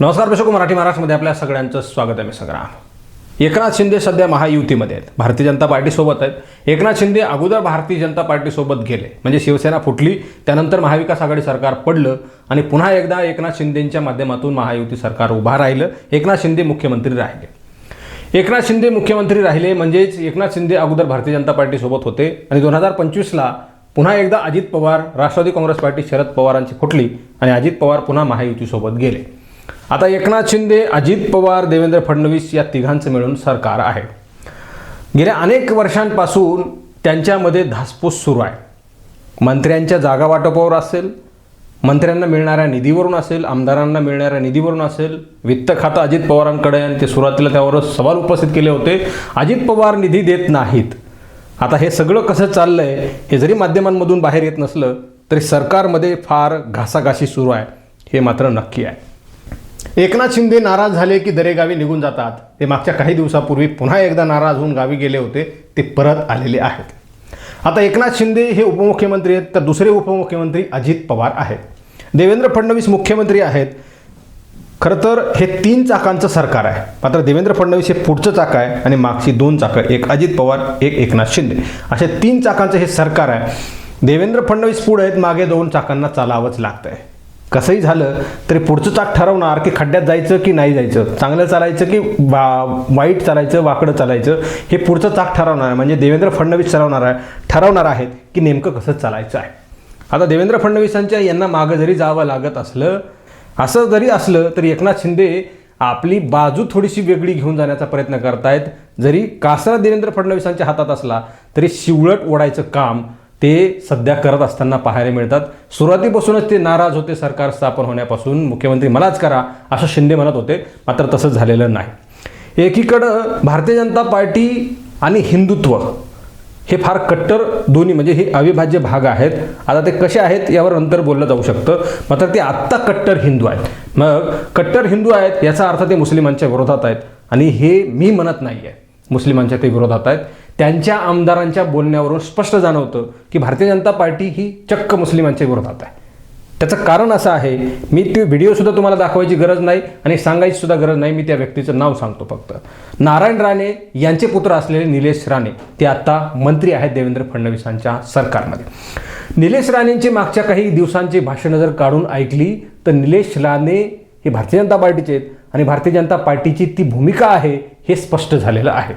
नमस्कार दर्शक मराठी महाराष्ट्रमध्ये आपल्या सगळ्यांचं स्वागत आहे मी संग्राम एकनाथ शिंदे सध्या महायुतीमध्ये आहेत. भारतीय जनता पार्टीसोबत आहेत. एकनाथ शिंदे अगोदर भारतीय जनता पार्टीसोबत गेले. म्हणजे शिवसेना फुटली त्यानंतर महाविकास आघाडी सरकार पडलं आणि पुन्हा एकदा एकनाथ शिंदेंच्या माध्यमातून महायुती सरकार उभा राहिलं. एकनाथ शिंदे मुख्यमंत्री राहिले. एकनाथ शिंदे मुख्यमंत्री राहिले म्हणजेच एकनाथ शिंदे अगोदर भारतीय जनता पार्टीसोबत होते आणि दोन हजार पंचवीसला पुन्हा एकदा अजित पवार राष्ट्रवादी काँग्रेस पार्टी शरद पवारांची फुटली आणि अजित पवार पुन्हा महायुतीसोबत गेले. आता एकनाथ शिंदे अजित पवार देवेंद्र फडणवीस या तिघांचं मिळून सरकार आहे. गेल्या अनेक वर्षांपासून त्यांच्यामध्ये धासपूस सुरू आहे. मंत्र्यांच्या जागा वाटपावर असेल मंत्र्यांना मिळणाऱ्या निधीवरून असेल आमदारांना मिळणाऱ्या निधीवरून असेल वित्त खातं अजित पवारांकडे आणि ते सुरुवातीला त्यावर सवाल उपस्थित केले होते. अजित पवार निधी देत नाहीत. आता हे सगळं कसं चाललंय हे जरी माध्यमांमधून बाहेर येत नसलं तरी सरकारमध्ये फार घासाघाशी सुरू आहे. हे मात्र नक्की आहे. एकनाथ शिंदे नाराज झाले की दरेगावी निघून जातात. ते मागच्या काही दिवसापूर्वी पुन्हा एकदा नाराज होऊन गावी गेले होते. ते परत आलेले आहेत. आता एकनाथ शिंदे हे उपमुख्यमंत्री आहेत तर दुसरे उपमुख्यमंत्री अजित पवार आहेत. देवेंद्र फडणवीस मुख्यमंत्री आहेत. खरं तर हे तीन चाकांचं सरकार आहे. मात्र देवेंद्र फडणवीस हे पुढचं चाक आहे आणि मागची दोन चाकं एक अजित पवार एक एकनाथ शिंदे. असे तीन चाकांचं हे सरकार आहे. देवेंद्र फडणवीस पुढे आहेत मागे दोन चाकांना चालावंच लागतं आहे कसंही झालं तरी पुढचं चाक ठरवणार की खड्ड्यात जायचं की नाही जायचं. चांगलं चालायचं की वा वाईट चालायचं वाकडं चालायचं हे पुढचं चाक ठरवणार आहे. म्हणजे देवेंद्र फडणवीस ठरवणार आहे ठरवणार आहेत की नेमकं कसं चालायचं आहे. आता देवेंद्र फडणवीसांच्या यांना मागं जरी जावं लागत असलं असं जरी असलं तरी एकनाथ शिंदे आपली बाजू थोडीशी वेगळी घेऊन जाण्याचा प्रयत्न करतायत. जरी कासरा देवेंद्र फडणवीसांच्या हातात असला तरी शिवळट ओढायचं काम ते सध्या करत असताना पाहायला मिळतात. सुरुवातीपासूनच ते नाराज होते सरकार स्थापन होण्यापासून. मुख्यमंत्री मलाच करा असं शिंदे म्हणत होते मात्र तसं झालेलं नाही. एकीकडं भारतीय जनता पार्टी आणि हिंदुत्व हे फार कट्टर दोन्ही म्हणजे हे अविभाज्य भाग आहेत. आता ते कसे आहेत यावर नंतर बोललं जाऊ शकतं. मात्र ते आत्ता कट्टर हिंदू आहेत. मग कट्टर हिंदू आहेत याचा अर्थ ते मुस्लिमांच्या विरोधात आहेत. आणि हे मी म्हणत नाही आहे मुस्लिमांच्या ते विरोधात आहेत. त्यांच्या आमदारांच्या बोलण्यावरून स्पष्ट जाणवतं की भारतीय जनता पार्टी ही चक्क मुस्लिमांच्या विरोधात आहे. त्याचं कारण असं आहे मी ती व्हिडिओसुद्धा तुम्हाला दाखवायची गरज नाही आणि सांगायची सुद्धा गरज नाही मी त्या व्यक्तीचं नाव सांगतो फक्त. नारायण राणे यांचे पुत्र असलेले निलेश राणे ते आता मंत्री आहेत देवेंद्र फडणवीसांच्या सरकारमध्ये. निलेश राणेंची मागच्या काही दिवसांची भाषणं जर काढून ऐकली तर निलेश राणे हे भारतीय जनता पार्टीचे आहेत आणि भारतीय जनता पार्टीची ती भूमिका आहे हे स्पष्ट झालेलं आहे.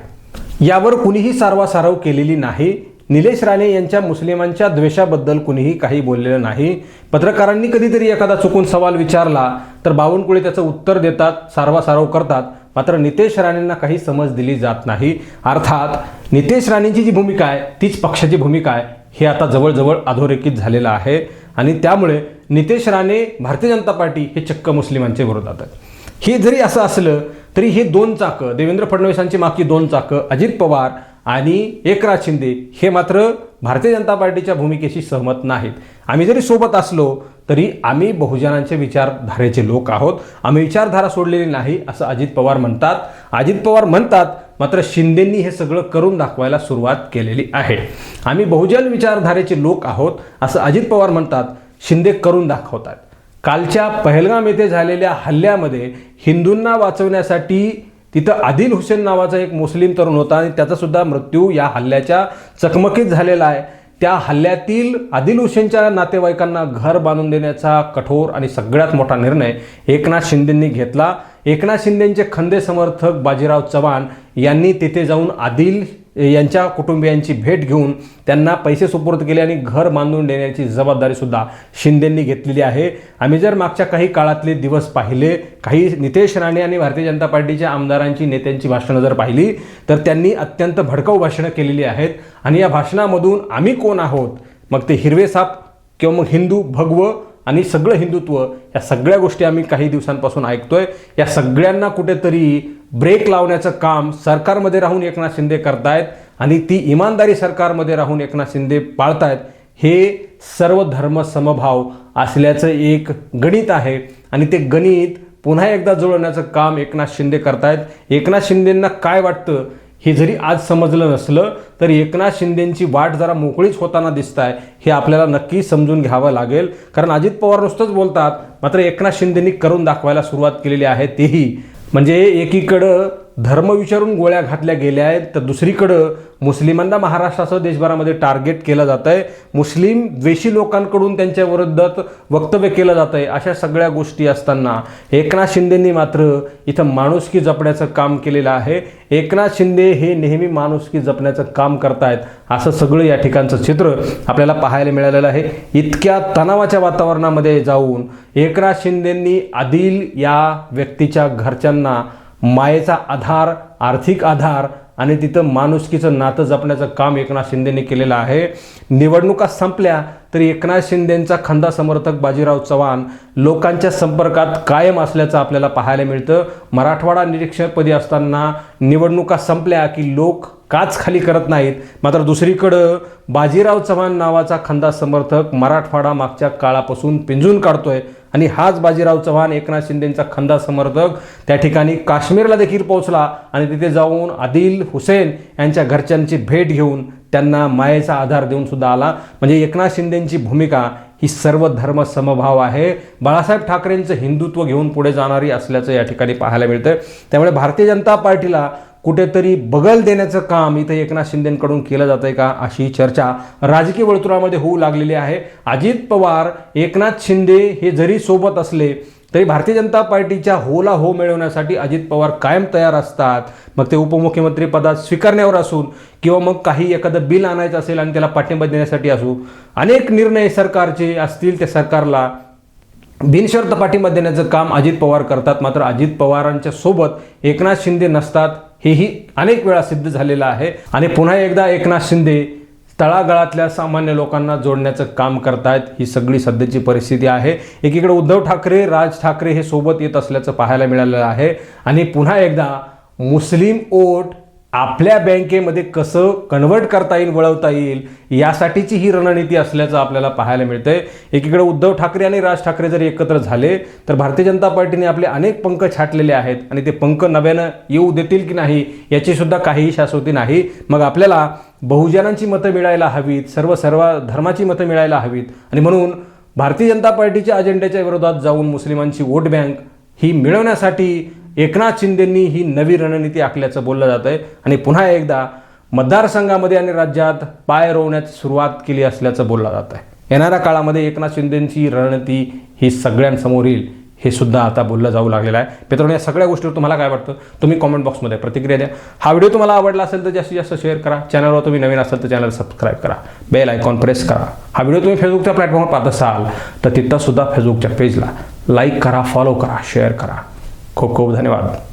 यावर कुणीही सारवासारव केलेली नाही. निलेश राणे यांच्या मुस्लिमांच्या द्वेषाबद्दल कुणीही काही बोललेलं नाही. पत्रकारांनी कधीतरी एखादा चुकून सवाल विचारला तर बावनकुळे त्याचं उत्तर देतात सारवासारव करतात. मात्र नितेश राणेंना काही समज दिली जात नाही. अर्थात नितेश राणेंची जी भूमिका आहे तीच पक्षाची भूमिका आहे हे आता जवळजवळ अधोरेखित झालेलं आहे. आणि त्यामुळे नितेश राणे भारतीय जनता पार्टी हे चक्क मुस्लिमांच्या विरोधात आहे हे जरी असं असलं तरी हे दोन चाकं देवेंद्र फडणवीसांची मागची दोन चाकं अजित पवार आणि एकनाथ शिंदे हे मात्र भारतीय जनता पार्टीच्या भूमिकेशी सहमत नाहीत. आम्ही जरी सोबत असलो तरी आम्ही बहुजनांचे विचारधारेचे लोक आहोत. आम्ही विचारधारा सोडलेली नाही असं अजित पवार म्हणतात. अजित पवार म्हणतात मात्र शिंदेंनी हे सगळं करून दाखवायला सुरुवात केलेली आहे. आम्ही बहुजन विचारधारेचे लोक आहोत असं अजित पवार म्हणतात. शिंदे करून दाखवतात. कालच्या पहलगाम येथे झालेल्या हल्ल्यामध्ये हिंदूंना वाचवण्यासाठी तिथं आदिल हुसेन नावाचा एक मुस्लिम तरुण होता आणि त्याचासुद्धा मृत्यू या हल्ल्याच्या चकमकीत झालेला आहे. त्या हल्ल्यातील आदिल हुसेनच्या नातेवाईकांना घर बांधून देण्याचा कठोर आणि सगळ्यात मोठा निर्णय एकनाथ शिंदेंनी घेतला. एकनाथ शिंदेंचे खंदे समर्थक बाजीराव चव्हाण यांनी तिथे जाऊन आदिल यांच्या कुटुंबियांची भेट घेऊन त्यांना पैसे सुपूर्द केले आणि घर बांधून देण्याची जबाबदारीसुद्धा शिंदेंनी घेतलेली आहे. आम्ही जर मागच्या काही काळातले दिवस पाहिले काही नितेश राणे आणि भारतीय जनता पार्टीच्या आमदारांची नेत्यांची भाषणं जर पाहिली तर त्यांनी अत्यंत भडकाऊ भाषणं केलेली आहेत. आणि या भाषणामधून आम्ही कोण आहोत? मग ते हिरवे साप किंवा मग हिंदू भगव आणि सगळं हिंदुत्व या सगळ्या गोष्टी आम्ही काही दिवसांपासून ऐकतोय. या सगळ्यांना कुठेतरी ब्रेक लावण्याचं काम सरकारमध्ये राहून एकनाथ शिंदे करतायत आणि ती इमानदारी सरकारमध्ये राहून एकनाथ शिंदे पाळतायत हे सर्व धर्म समभाव असल्याचं एक गणित आहे. आणि ते गणित पुन्हा एकदा जुळवण्याचं काम एकनाथ शिंदे करतायत. एकनाथ शिंदेंना काय वाटतं हे जरी आज समजलं नसलं तर एकनाथ शिंदेंची वाट जरा मोकळीच होताना दिसत आहे हे आपल्याला नक्की समजून घ्यावं लागेल. कारण अजित पवार नुसतंच बोलतात मात्र एकनाथ शिंदेंनी करून दाखवायला सुरुवात केलेली आहे तेही. म्हणजे एकीकडं धर्म विचारून गोळ्या घातल्या गेल्या आहेत तर दुसरीकडं मुस्लिमांना महाराष्ट्रासह देशभरामध्ये टार्गेट केलं जात आहे मुस्लिम द्वेषी लोकांकडून त्यांच्या विरोधात वक्तव्य केलं जात आहे अशा सगळ्या गोष्टी असताना एकनाथ शिंदेंनी मात्र इथं माणुसकी जपण्याचं काम केलेलं आहे. एकनाथ शिंदे हे नेहमी माणुसकी जपण्याचं काम करतायत असं सगळं या ठिकाणचं चित्र आपल्याला पाहायला मिळालेलं आहे. इतक्या तणावाच्या वातावरणामध्ये जाऊन एकनाथ शिंदेंनी आदिल या व्यक्तीच्या घरच्यांना मायेचा आधार आर्थिक आधार आणि तिथं माणुसकीचं नातं जपण्याचं काम एकनाथ शिंदेने केलेलं आहे. निवडणुका संपल्या तरी एकनाथ शिंदेंचा खंदा समर्थक बाजीराव चव्हाण लोकांच्या संपर्कात कायम असल्याचं आपल्याला पाहायला मिळतं. मराठवाडा निरीक्षकपदी असताना निवडणुका संपल्या की लोक काच खाली करत नाहीत. मात्र दुसरीकडं बाजीराव चव्हाण नावाचा खंदा समर्थक मराठवाडा मागच्या काळापासून पिंजून काढतोय. आणि हाच बाजीराव चव्हाण एकनाथ शिंदेंचा खंदा समर्थक. त्या ठिकाणी काश्मीरला देखील पोहोचला आणि तिथे जाऊन आदिल हुसेन यांच्या घरच्यांची भेट घेऊन त्यांना मायेचा आधार देऊन सुद्धा आला. म्हणजे एकनाथ शिंदेंची भूमिका ही सर्व धर्म समभाव आहे. बाळासाहेब ठाकरेंचं हिंदुत्व घेऊन पुढे जाणारी असल्याचं या ठिकाणी पाहायला मिळतं त्यामुळे भारतीय जनता पार्टीला कुठेतरी बगल देण्याचं काम इथं एकनाथ शिंदेकडून केलं जात आहे का अशी चर्चा राजकीय वर्तुळामध्ये होऊ लागलेली आहे. अजित पवार एकनाथ शिंदे हे जरी सोबत असले तरी भारतीय जनता पार्टीच्या होला हो मिळवण्यासाठी अजित पवार कायम तयार असतात. मग ते उपमुख्यमंत्री पदात स्वीकारण्यावर असून किंवा मग काही एखादं बिल आणायचं असेल आणि त्याला पाठिंबा देण्यासाठी असू अनेक निर्णय सरकारचे असतील त्या सरकारला. बिनशर्त पाठिंबा देण्याचं काम अजित पवार करतात. मात्र अजित पवारांच्या सोबत एकनाथ शिंदे नसतात हेही अनेक वेळा सिद्ध झालेलं आहे. आणि पुन्हा एकदा एकनाथ शिंदे तळागाळातल्या सामान्य लोकांना जोडण्याचं काम करतायत. ही सगळी सध्याची परिस्थिती आहे. एकीकडे उद्धव ठाकरे राज ठाकरे हे सोबत येत असल्याचं पाहायला मिळालेलं आहे. आणि पुन्हा एकदा मुस्लिम ओट आपल्या बँकेमध्ये कसं कन्वर्ट करता येईल वळवता येईल यासाठीची ही रणनीती असल्याचं आपल्याला पाहायला मिळतंय. एकीकडे उद्धव ठाकरे आणि राज ठाकरे जर एकत्र झाले तर भारतीय जनता पार्टीने आपले अनेक पंख छाटलेले आहेत आणि ते पंख नव्यानं येऊ देतील की नाही याची सुद्धा काहीही शाश्वती नाही. मग आपल्याला बहुजनांची मतं मिळायला हवीत सर्व सर्व धर्माची मतं मिळायला हवीत आणि म्हणून भारतीय जनता पार्टीच्या अजेंड्याच्या विरोधात जाऊन मुस्लिमांची वोट बँक ही मिळवण्यासाठी एकनाथ शिंदेंनी ही नवी रणनीती आखल्याचं बोललं जात आहे आणि पुन्हा एकदा मतदारसंघामध्ये आणि राज्यात पाय रोवण्याची सुरुवात केली असल्याचं बोललं जात आहे येणाऱ्या काळामध्ये एकनाथ शिंदेंची रणनीती ही सगळ्यांसमोर येईल हे सुद्धा आता बोललं जाऊ लागलेलं आहे. मित्रांनो या सगळ्या गोष्टीवर तुम्हाला काय वाटतं? तुम्ही कॉमेंट बॉक्समध्ये प्रतिक्रिया द्या. हा व्हिडिओ तुम्हाला आवडला असेल तर जास्तीत जास्त शेअर करा. चॅनलवर तुम्ही नवीन असाल तर चॅनल सबस्क्राईब करा. बेल आयकॉन प्रेस करा. हा व्हिडिओ तुम्ही फेसबुकच्या प्लॅटफॉर्मवर पाहत असाल तर तिथं सुद्धा फेसबुकच्या पेजला लाईक करा फॉलो करा शेअर करा. खूप खूप धन्यवाद.